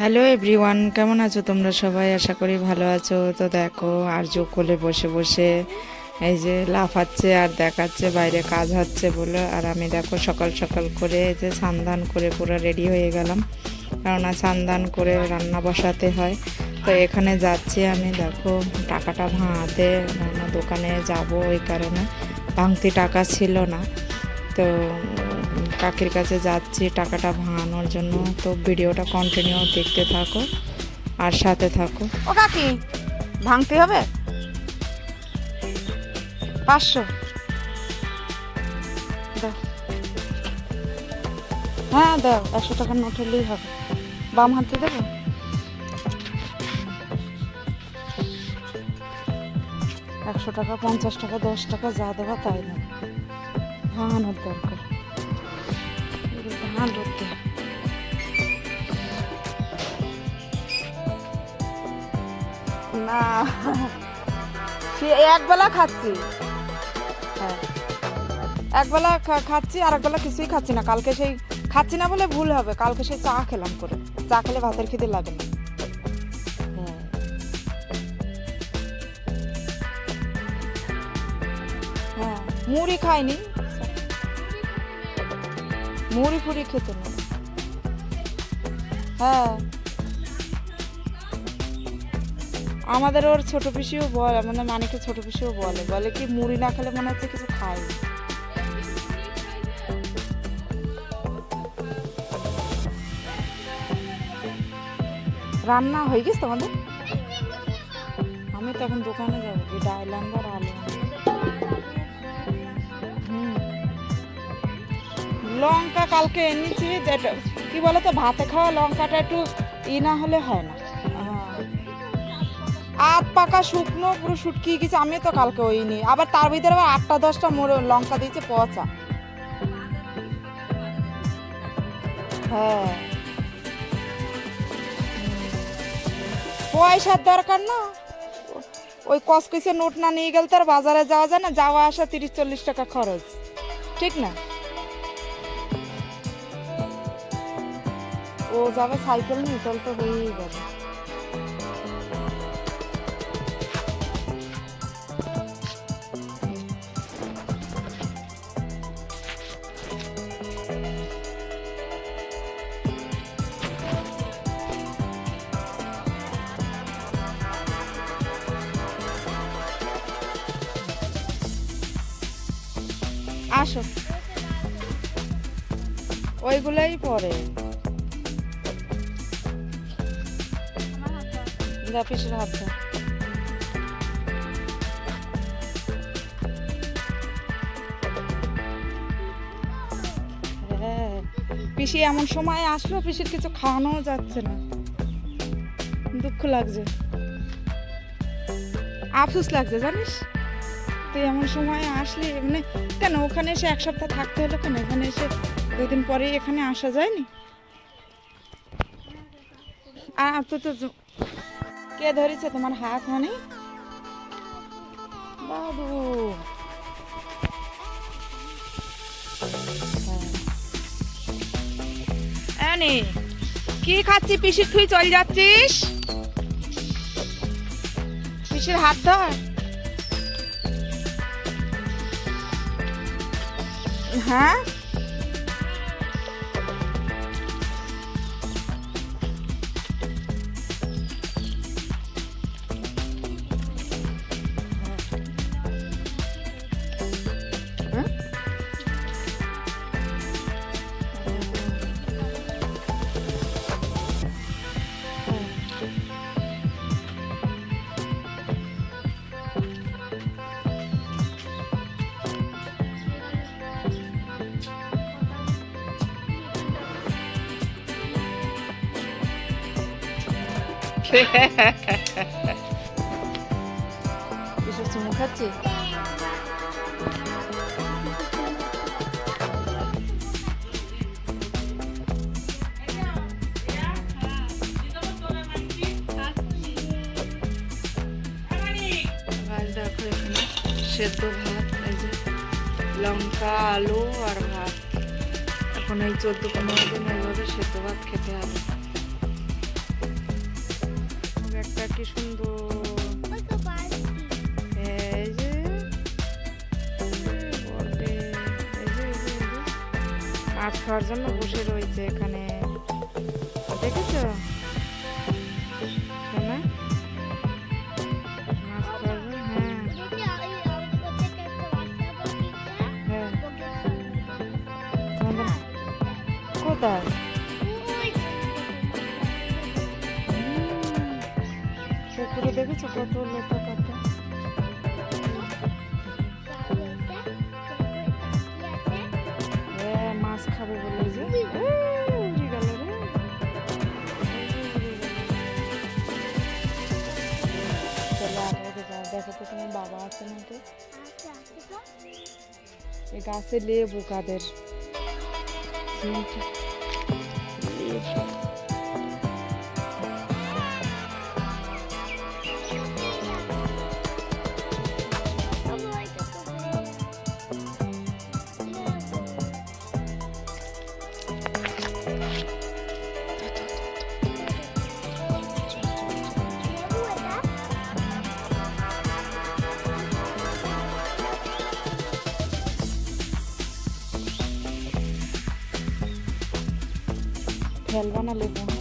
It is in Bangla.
হ্যালো এভরিওয়ান কেমন আছো তোমরা সবাই? আশা করি ভালো আছো। তো দেখো, আর আর্য কোলে বসে বসে এই যে লাফাচ্ছে আর দেখাচ্ছে, বাইরে কাজ হচ্ছে বলে। আর আমি দেখো, সকাল সকাল করে এই যে সান্দান করে পুরো রেডি হয়ে গেলাম। কেননা সান্দান করে রান্না বসাতে হয়। তো এখানে যাচ্ছি আমি, দেখো, টাকাটা ভাঙাতে দোকানে যাব ওই কারণে। ভাঙতি টাকা ছিল না। তো কাকির কাছে যাচ্ছি টাকাটা ভাঙানোর জন্য। তো ভিডিওটা কন্টিনিউ দেখতে থাকো আর সাথে থাকো। ও কাকি, ভাঙতে হবে? পাঁচশো। হ্যাঁ দাও, একশো টাকার নোট হলেই হবে। বাম হাতে দেবো? একশো টাকা, পঞ্চাশ টাকা, দশ টাকা, যা দেওয়া তাই না ভাঙানোর দরকার। দরকার না। সে একবেলা খাচ্ছি। হ্যাঁ। একবেলা খাচ্ছি আর একবেলা কিছুই খাচ্ছি না। কালকে সেই, খাচ্ছি না বলে ভুল হবে। কালকে সেই চা খেলাম করে। চা খেলে ভাতের খিদে লাগে না। হ্যাঁ। হ্যাঁ মুড়ি খাইনি। মুড়ি ফুড়ি খেতে নেই। হ্যাঁ। আমাদের ওর ছোট পিসিও বলে মানে মানিকে ছোট পিসিও বলে। বলে কি মুড়ি না খেলে মনে হচ্ছে কিছু খাই রান্না হয়ে গেছে তোমাদের? আমি তো এখন দোকানে যাব আনব আর আলু লঙ্কা কালকে এনেছি কি বলতো, ভাতে খাওয়া লঙ্কাটা একটু ই না হলে হয় না। আধ পাকা শুকনো পুরো শুটকি গেছে আমি তো কালকে ওই নি আবার তার ভিতরে আবার আটটা, দশটা মোড়ে লঙ্কা দিয়েছে পচা। হ্যাঁ। পয়সার দরকার না। ওই কসকসে নোট না নিয়ে গেলে তার বাজারে যাওয়া যায় না। যাওয়া আসা তিরিশ চল্লিশ টাকা খরচ। ঠিক না? ও যাবে সাইকেল নিয়ে তাহলে তো হয়েই যাবে আসো। ওইগুলোই পরে। যা পিসের হাত। দাও। হ্যাঁ, পিসি এমন সময় আসলো পিসির কিছু খাওয়ানো যাচ্ছে না। দুঃখ লাগছে। আফসোস লাগছে জানিস? তুই এমন সময় আসলি মানে কেন ওখানে এসে এক সপ্তাহ থাকতে হলো কেন? এখানে এসে দুদিন পরেই এখানে আসা যায়নি? আ তো তো তো- কে ধরেছে তোমার হাত মানে বাবু। কি খাচ্ছি পিসির তুই চল যাচ্ছিস? পিসির হাত ধর। হ্যাঁ? কিসের চুমু খাচ্ছি সেদ্ধ ভাত এই যে লঙ্কা আলু আর ভাত এখন এই চোদ্দ পনেরো দিন এইভাবে সেদ্ধ ভাত খেতে হবে কি সুন্দর। মাছ খাওয়ার জন্য বসে রয়েছে এখানে। দেখেছ? হ্যাঁ। হ্যাঁ। কোথায়? পুকুরে দেখেছ কত লোটা পাতা হ্যাঁ মাছ খাবে বলে যে। দেখো তো তোমার বাবা আছে নাকি? এই গাছে লেবু কাদের। ফেলবা না লেবু